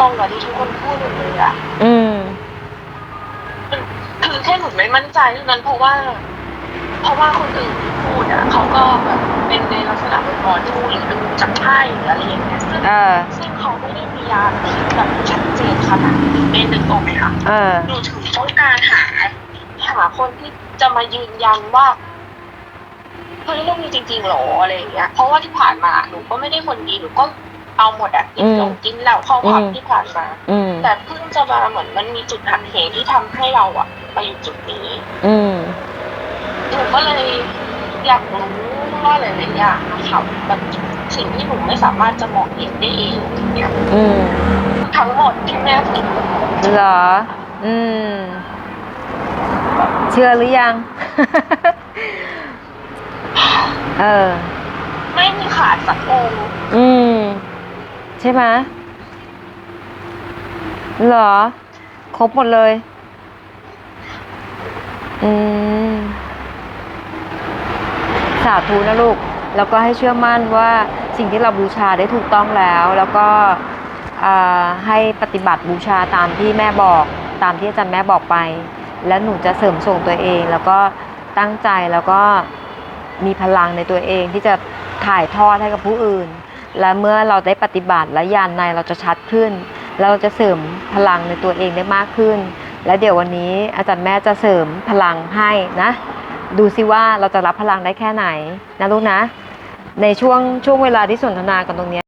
ตรงกับที่ทุกคนพูดเลยอะอืม คือแค่หนูไม่มั่นใจเท่านั้นเพราะว่า เพราะว่าคนอื่นที่พูดอะเขาก็แบบเป็นในลักษณะเป็นหมอดูหรือดูจากไพ่หรืออะไรอย่างเงี้ยซึ่งเออ ซึ่งเขาไม่ได้มียานที่แบบชัดเจนขนาดนี้ในนึกออกไหมคะเออ หนูถึงต้องการหาหาคนที่จะมายืนยันว่าเฮ้ยเรื่องนี้จริงๆหรออะไรอย่างเงี้ยเพราะว่าที่ผ่านมาหนูก็ไม่ได้คนดีหนูก็ เอาหมดอะกินหลงกินเหล้าเข้าผับอืมที่ผ่านมาอืมแต่เพิ่งจะมาเหมือนมันมีจุดหักเหที่ทำให้เราอะมาอยู่จุดนี้ อืมหนูก็เลยอยากรู้ว่าหลายๆอย่างนะคะแบบสิ่งที่หนูไม่สามารถจะมองเห็นได้เองอย่างเนี่ยอืมทั้งหมดที่แม่พูดเหรอ อืม เชื่อหรือยัง เออ ไม่มีขาดสักองค์อืม ใช่ไหมเหรอ ครบหมดเลย อืม สาธุนะลูก แล้วก็ให้เชื่อมั่นว่าสิ่งที่เราบูชาได้ถูกต้องแล้ว แล้วก็ให้ปฏิบัติบูชาตามที่แม่บอกตามที่อาจารย์แม่บอกไป แล้วหนูจะเสริมส่งตัวเอง แล้วก็ตั้งใจแล้วก็มีพลังในตัวเองที่จะถ่ายทอดให้กับผู้อื่น และเมื่อเราได้ปฏิบัติและยานในเราจะชัดขึ้น เราจะเสริมพลังในตัวเองได้มากขึ้น และเดี๋ยววันนี้อาจารย์แม่จะเสริมพลังให้นะ ดูซิว่าเราจะรับพลังได้แค่ไหนนะลูกนะ ในช่วงช่วงเวลาที่สนทนากันตรงนี้